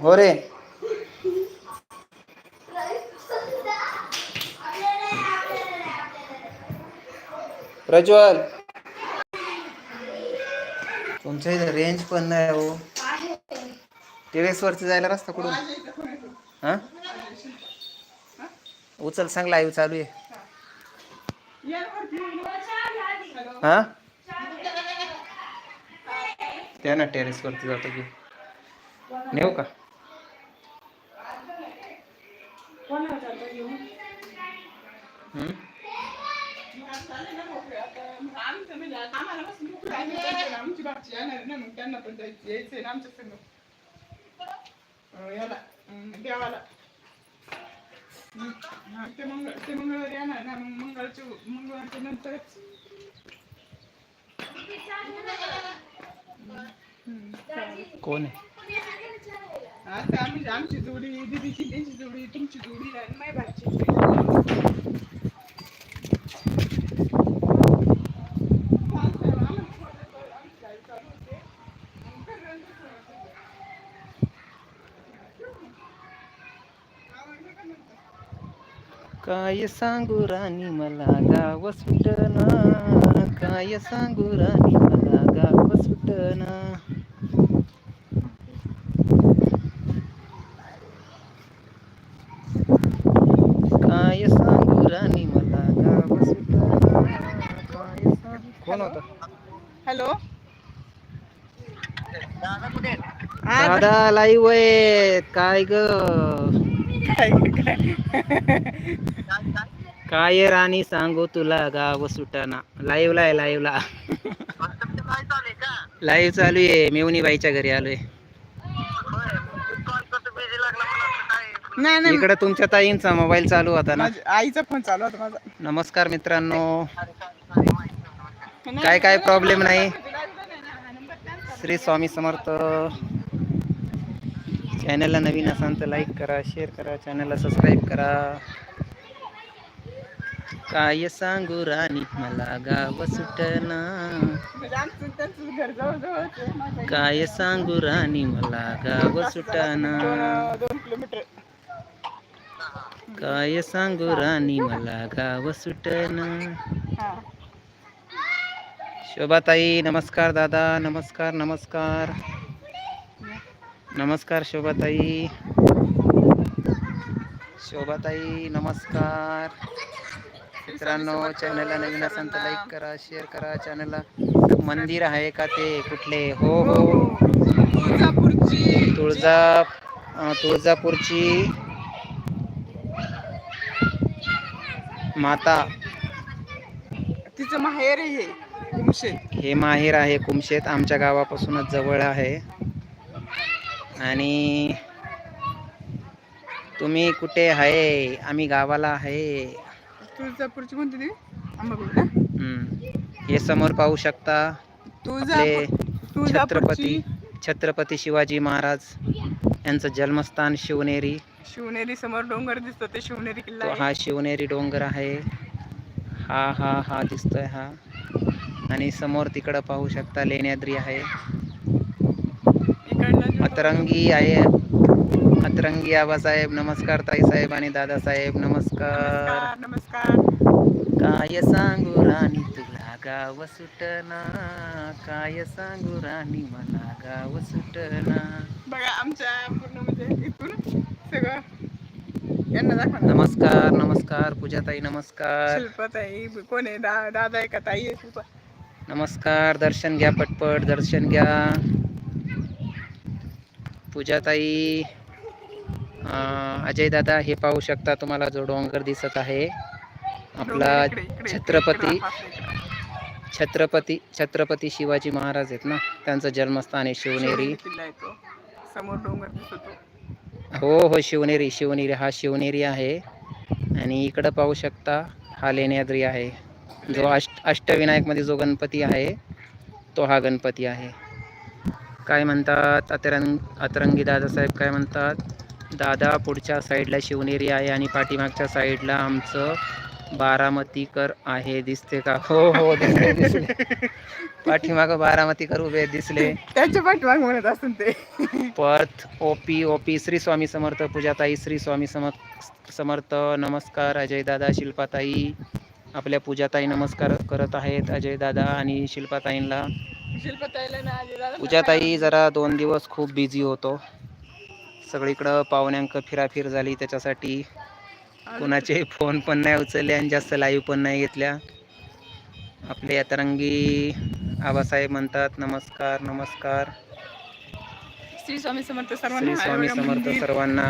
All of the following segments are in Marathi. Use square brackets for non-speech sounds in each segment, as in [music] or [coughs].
हो रे. प्रज्वल. तुमच्या इथे रेंज पण नाही हो. टेरेस वरती जायला रस्ता कुठून? हा? उचल सांग लाईव्ह चालू आहे. हा? त्या ना टेरेस वरती जातो की. नेऊ का? आमची भाची येणार ना मग त्यांना पण जायचं यायचंय ना आमच्या संग याला देवाला ते मंगळ ते मंगळवारी येणार ना मग मंगळाच्या मंगळवारच्या नंतरच. कोण आहे आता आम्ही आमची जोडी दीदीची त्यांची जोडी तुमची जोडी आणि माय भाची काय सांगू राणी मला गाव सुटना काय सांगू राणी मला गाव सुटना काय सांगू राणी मला गाव सुटना काय सांगू कोण होता? हॅलो? दादा लाईव्ह आहे काय ग? काय काय राणी सांगू तुला गाव सुटना. लाईव्ह ला आहे लाईव्ह ला. लाईव्ह चालू आहे. मेवणी बाईच्या घरी आलोय. नाही नाही. इकडे तुमच्या ताईंचा मोबाईल चालू होता ना. आईचा फोन चालू होता माझा. नमस्कार मित्रांनो. काय काय प्रॉब्लेम नाही. श्री स्वामी समर्थ. चॅनलला नवीन असाल तर लाईक करा शेअर करा चॅनलला सबस्क्राईब करा. काय सांगू राणी मला गाव सुटना. काय सांगू राणी मला गाव सुटना. काय सांगू राणी मला गाव सुटना. शोभाताई नमस्कार दादा नमस्कार नमस्कार. नमस्कार शोभाताई. शोभाताई नमस्कार. मित्रांनो चॅनलला नवीन असाल तर लाईक करा शेअर करा चॅनलला मंदिर आहे का ते कुठले? हो हो. तुळजापूरची. तुळजा तुळजापूरची माता. तिचं माहेर आहे हे कुमशे हे माहेर आहे कुमशेत आमच्या गावापासूनच जवळ आहे. आणि तुम्ही कुठे आहे? आम्ही गावाला आहे. तुळजापूरची कोणती ना हम्म. हे समोर पाहू शकता आपले तुळजापूर तुळजापूरची छत्रपती छत्रपती शिवाजी महाराज यांचं जन्मस्थान शिवनेरी. शिवनेरी समोर डोंगर दिसतो ते शिवनेरी किल्ला तो आहे. हा शिवनेरी डोंगर आहे. हा हा हा दिसतोय हा. आणि समोर तिकडं पाहू शकता लेण्याद्री आहे. इकडनं जो- अतरंगी आहे. अतरंगी आबासाहेब नमस्कार ताईसाहेब आणि दादासाहेब नमस्कार। नमस्कार नमस्कार। काय सांगू राणी तुला गाव सुटना। काय सांगू राणी मला गाव सुटना। बघा आमच्या पूर्ण म्हणजे इथून सगळं यांना दाखवा नमस्कार नमस्कार पूजाताई नमस्कार। शिल्पताई कोण आहे? दा दादा आहे का? ताई आहे शिल्पा। नमस्कार दर्शन घ्या पटपट दर्शन घ्या। पूजाताई अजय दादा हे पाहू शकता तुम्हाला जो डोंगर दिसत आहे. आपला छत्रपती. छत्रपती छत्रपती शिवाजी महाराज आहेत ना? त्यांचं जन्मस्थान आहे शिवनेरी. समोर डोंगर दिसतो. हो हो शिवनेरी शिवनेरी. हा शिवनेरी आहे. आणि इकडं पाहू शकता हा लेण्याद्री आहे. जो अष्ट अष्टविनायकमध्ये जो गणपती आहे तो हा गणपती आहे. काय म्हणतात अतरंग अतरंगी दादासाहेब काय म्हणतात? दादा पुढच्या साईडला शिवनेरी आहे आणि पाठीमागच्या साईडला आमचं बारामतीकर आहे. दिसते का? हो हो दिसले दिसले. पाठीमाग बारामतीकर उभे दिसले. त्यांच्या पाठीमाग म्हणत असून ते. पर्थ ओपी ओपी श्री स्वामी समर्थ पूजाताई श्री स्वामी समर्थ समर्थ नमस्कार अजय दादा शिल्पाताई. आपल्या पूजाताई नमस्कार करत आहेत अजय दादा आणि शिल्पाताईंना पूजाताई जरा दोन दिवस खूप बिझी होतो. सगळीकडं पाहुण्यांक फिराफिर झाली त्याच्यासाठी कुणाचे फोन पण नाही उचलले आणि जास्त लाईव्ह पण नाही घेतल्या. आपले अतरंगी आबासाहेब म्हणतात नमस्कार नमस्कार. श्री स्वामी समर्थ श्री सर्वांना स्वामी समर्थ. सर्वांना.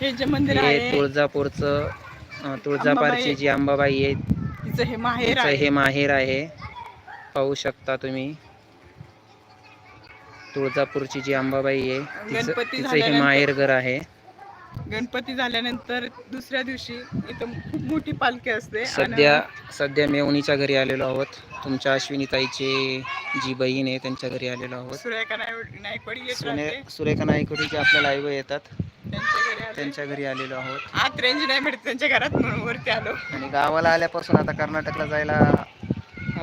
हे जे मंदिर हे आहे तुळजापूरचं अं, तुळजापारची. जी अंबाबाई आहे तिचं हे माहेर तिचं आहे. हे माहेर आहे. पाहू शकता तुम्ही. तुळजापूरची जी अंबाबाई आहे तिचं गणपती तिचं हे झाल्यानंतर- माहेर घर आहे. गणपती झाल्यानंतर दुसऱ्या दिवशी इथं खूप मोठी पालखी असते आणि सध्या सध्या मेवणीच्या घरी आलेलो आहोत. तुमच्या अश्विनीताईचे जी बहीण आहे त्यांच्या घरी आलेलो आहोत. सुरेखा नाय- नायकवाडी येत सुने राहते. सुरेखा नाईकवडी जे आपल्या लाईव्ह येतात. त्यांच्या घरी आले. त्यांच्या घरी आलेलो आहोत. आत रेंज नाही भेटत त्यांच्या घरात म्हणून वरती आलो. आणि गावाला आल्यापासून आता कर्नाटकला जायला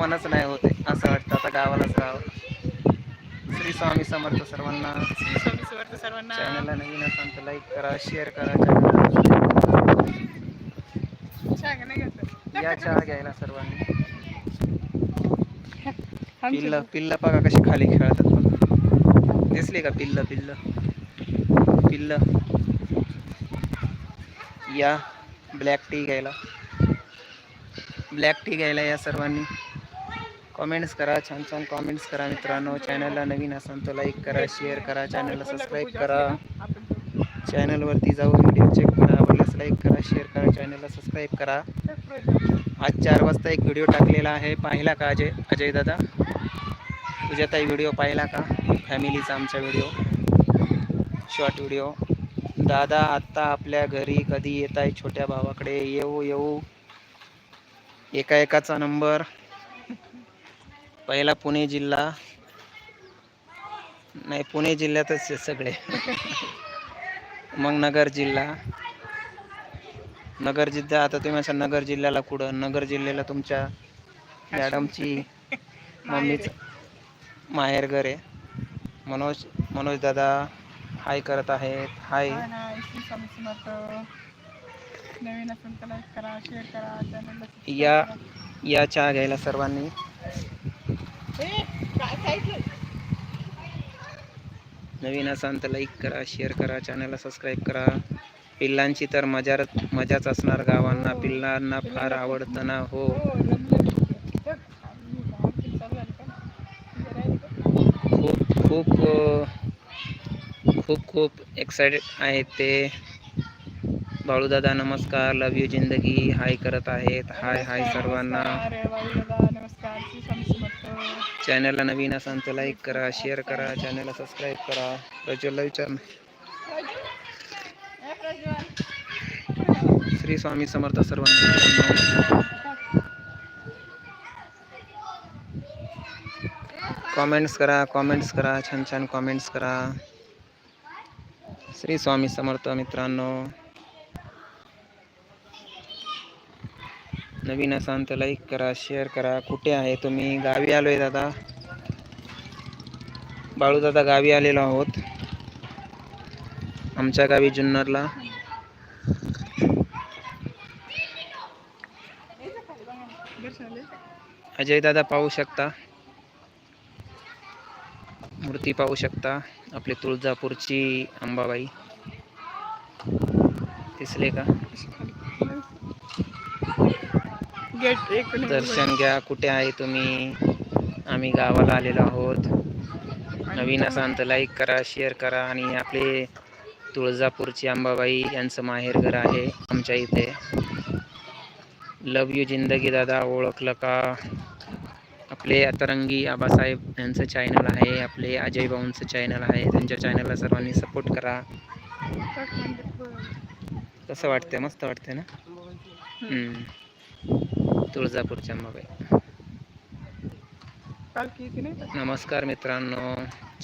मनच नाही होते असं वाटतं. आता गावालाच राहावं. श्री स्वामी समर्थ सर्वांना. श्री स्वामी समर्थ सर्वांना. चॅनलला नवीन असाल तर लाईक करा शेअर करा? या चहा घ्यायला सर्वांनी. पिल्ल पिल्ल बघा कशी खाली खेळतात बघा. दिसले का पिल्ल पिल्ल? पिल्ल. या. ब्लॅक टी घ्यायला. ब्लॅक टी घ्यायला या सर्वांनी. कमेंट्स करा छान छान कमेंट्स करा मित्रांनो. चॅनलला नवीन असाल तर लाईक करा शेअर करा चॅनलला सबस्क्राईब करा. चॅनलवरती जाऊन व्हिडिओ चेक करा आवडल्यास लाईक करा शेअर करा चॅनलला सबस्क्राईब करा. आज चार वाजता एक व्हिडिओ टाकलेला आहे. पाहिला का अजय अजय दादा? तुझ्या ताई व्हिडिओ पाहिला का? फॅमिलीचा आमचा व्हिडिओ शॉर्ट व्हिडिओ दादा आत्ता आपल्या घरी कधी येत आहे छोट्या भावाकडे. येऊ येऊ. एका एकाचा नंबर पहिला पुणे जिल्हा. नाही पुणे जिल्ह्यातच सगळे. मग नगर जिल्हा. नगर जिल्हा आता तुम्ही असा नगर जिल्ह्याला कुठं? नगर जिल्ह्याला तुमच्या मॅडमची मम्मीच माहेर घर आहे. मनोज मनोज दादा हाय करत आहेत. हाय. या या चहा घ्यायला सर्वांनी. नवीन असाल तर लाईक करा शेअर करा चॅनलला सबस्क्राईब करा. पिल्लांची तर मजा मजाच असणार गावांना. पिल्लांना फार आवडतं ना हो. खूप खूप अ, खूप खूप एक्सायटेड आहेत ते. बाळूदादा नमस्कार. लव यू जिंदगी. हाय करत आहेत. हाय हाय सर्वांना. चॅनलला नवीन असाल तर लाईक करा शेअर करा चॅनलला सबस्क्राईब करा. प्रज्वलला विचार श्री स्वामी समर्थ सर्वांना कॉमेंट्स करा कॉमेंट्स करा छान छान कॉमेंट्स करा. श्री स्वामी समर्थ मित्रांनो. नवीन असाल तर लाईक करा शेअर करा. कुठे आहे तुम्ही? गावी आलोय दादा. बाळू दादा गावी आलेलो आहोत. आमच्या गावी जुन्नरला. अजय दादा पाहू शकता. मूर्ती पाहू शकता. आपली तुळजापूरची अंबाबाई. दिसले का? गेट. एक दर्शन घ्या कुठे आहे तुम्ही? आम्ही गावाला आलेलो आहोत. नवीन असाल तर लाईक करा शेअर करा आणि आपले तुळजापूरची अंबाबाई यांचं माहेर घर आहे आमच्या इथे. लव यू जिंदगी दादा ओळखलं का? आपले अतरंगी आबासाहेब यांचं चॅनल आहे आपले अजय भाऊंचं चॅनल आहे त्यांच्या चॅनलला सर्वांनी सपोर्ट करा. कसं वाटतंय? मस्त वाटतंय ना? हम्म. तुळजापूरची अंबाबाई पालखी येते नाही? का? नमस्कार मित्रांनो.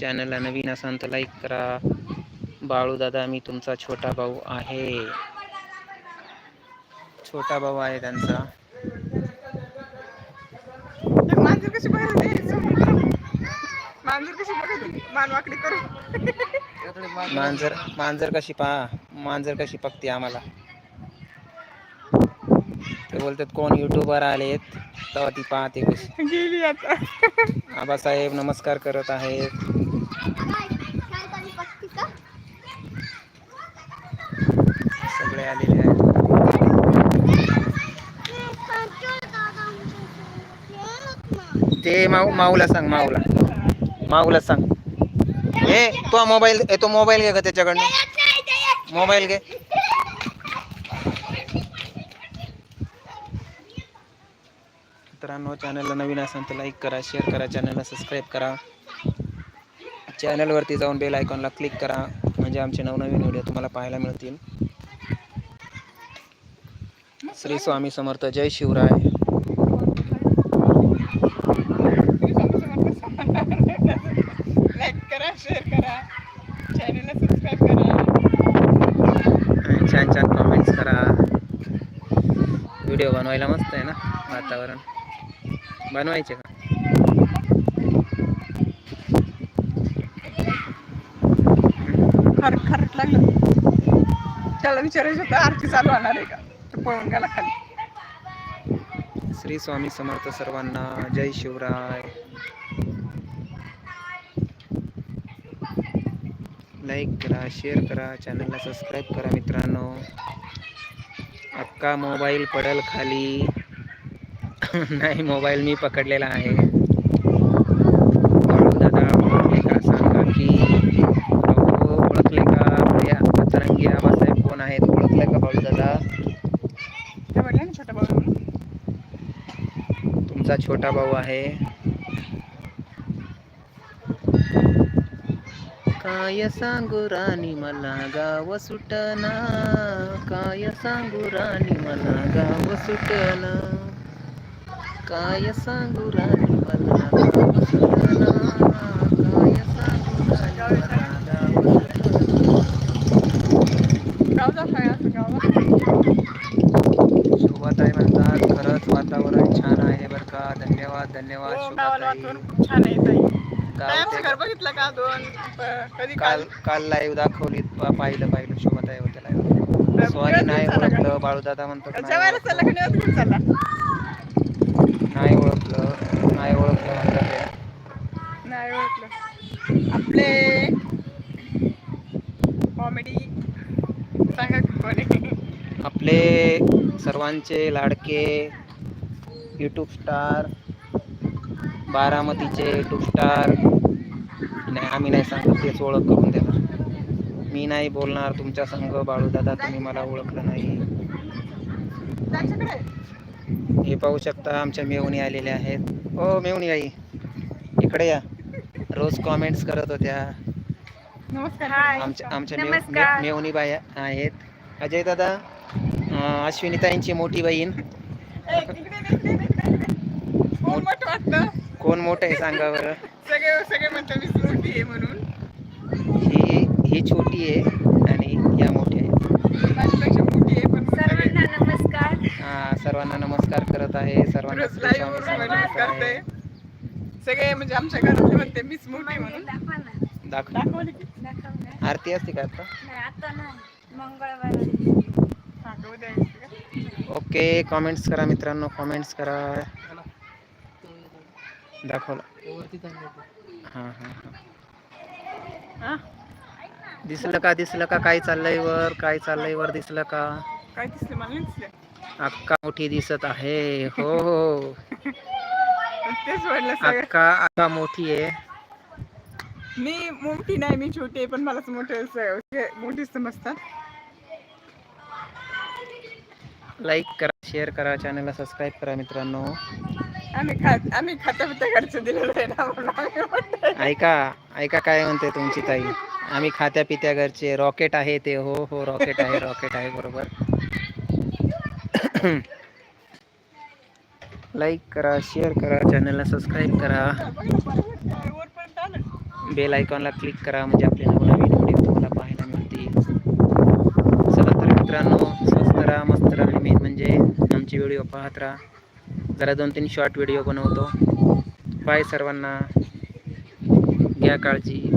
चॅनलला नवीन असाल तर लाईक करा. बाळू दादा मी तुमचा छोटा भाऊ आहे. छोटा भाऊ आहे त्यांचा. मांजर मांजर कशी पहा मांजर कशी पकते आम्हाला? ते बोलतात कोण युट्यूबर आलेत? तेव्हा ती पाहते कशी गेली आता. आबासाहेब नमस्कार करत आहेत. सगळे आलेले आहेत. ते माऊ माऊला सांग माऊला. माऊला सांग. ए तो मोबाईल तो मोबाईल घे का त्याच्याकडनं. मोबाईल घे. मित्रांनो चॅनलला नवीन असाल तर लाईक करा शेअर करा चॅनलला सबस्क्राईब करा. चॅनलवरती जाऊन बेल आयकॉनला क्लिक करा म्हणजे आमचे नवनवीन व्हिडिओ तुम्हाला पाहायला मिळतील. श्री स्वामी समर्थ जय शिवराय. लाईक करा शेअर करा. चॅनलला सबस्क्राईब करा. आणि छान छान कमेंट्स करा. व्हिडिओ बनवायला मस्त आहे ना वातावरण. बनवायचे का? खर खरट लागलं. त्याला विचारायचं होतं आरती चालू होणार आहे का? तो पळून गेला खाली. श्री स्वामी समर्थ सर्वांना जय शिवराय. लाईक करा शेअर करा चॅनलला सबस्क्राईब करा मित्रांनो. अक्का मोबाईल पडल खाली. नाही मोबाईल मी पकडलेला आहे. दादा ओळखले का सांगा की? ओळखले का आबासाहेब कोण आहेत? ओळखले का बाळू दादा? छोटा भाऊ. तुमचा छोटा भाऊ आहे. काय सांगू राणी मला गाव सुटना. काय सांगू राणी मला गाव सुटना. काय सांगू राणी आहे म्हणतात खरंच वातावरण छान आहे बरं का धन्यवाद धन्यवाद खूप छान आहे बघितलं का? दोन कधी काल काल लाईव्ह दाखवली पाहिलं पाहिलं शोभाताई होत्या लाईव्ह सॉरी नाही ओळखलं बाळूदादा म्हणतात नाही ओळखलं. नाही ओळखलं म्हणतात ते. नाही ओळखलं. आपले कॉमेडी सांगा आपले सर्वांचे लाडके यूट्यूब स्टार बारामतीचे यूट्यूब स्टार नाही आम्ही नाही सांगत तेच ओळख करून देणार मी नाही बोलणार तुमच्या संघ बाळूदादा तुम्ही मला ओळखलं नाही. हे पाहू शकता आमच्या मेवणी आलेल्या आहेत. हो मेवणी आई इकडे या. रोज कॉमेंट्स करत होत्या. नमस्कार. आमच्या आमच्या मेवणी बाई आहेत. अजय दादा अश्विनीताईंची मोठी बहीण. कोण मोठं वाटतं? कोण मोठं आहे सांगा बरं. सगळे सगळे म्हणतात मी मोठी आहे म्हणून. ही ही छोटी आहे आणि या मोठ्या आहेत माझ्यापेक्षा मोठी आहे पण सगळे सर्वांना नमस्कार हा, सर्वांना नमस्कार करत आहे सर्वांना. करते. सगळे म्हणजे आमच्या घरातले म्हणते मीच मोठी म्हणून. दाखवा आरती असते का आता? ओके कॉमेंट्स करा मित्रांनो कॉमेंट्स करा. दाखवलं. हां हां हां. हा? दिसलं का दिसलं का काय चाललंय वर काय चाललंय वर दिसलं का? काय दिसले? मला दिसले अक्का मोठी दिसत आहे. हो हो. तेच सगळं. अक्का अक्का मोठी आहे. मी मोठी नाही मी छोटी आहे पण मलाच मोठे सगळे मोठी समजतात. लाईक करा शेअर करा चॅनलला सबस्क्राईब करा मित्रांनो. आम्ही खात आम्ही खाता पिता घरचं दिलेलं आहे ना म्हणून आम्ही मोठे आहे. ऐका ऐका काय म्हणते तुमची ताई. आम्ही खात्या पित्या घरचे रॉकेट आहे ते. हो हो रॉकेट आहे रॉकेट आहे बरोबर. [coughs] लाईक करा शेअर करा चॅनलला सबस्क्राईब करा. बेल आयकॉनला क्लिक करा म्हणजे आपल्याला नवीन व्हिडिओ तुम्हाला पाहायला मिळतील. चला तर मित्रांनो स्वस्त राहा मस्त राहा मेन म्हणजे व्हिडिओ पाहत राहा. जरा दोन तीन शॉर्ट व्हिडिओ बनवतो. बाय सर्वांना. घ्या काळजी.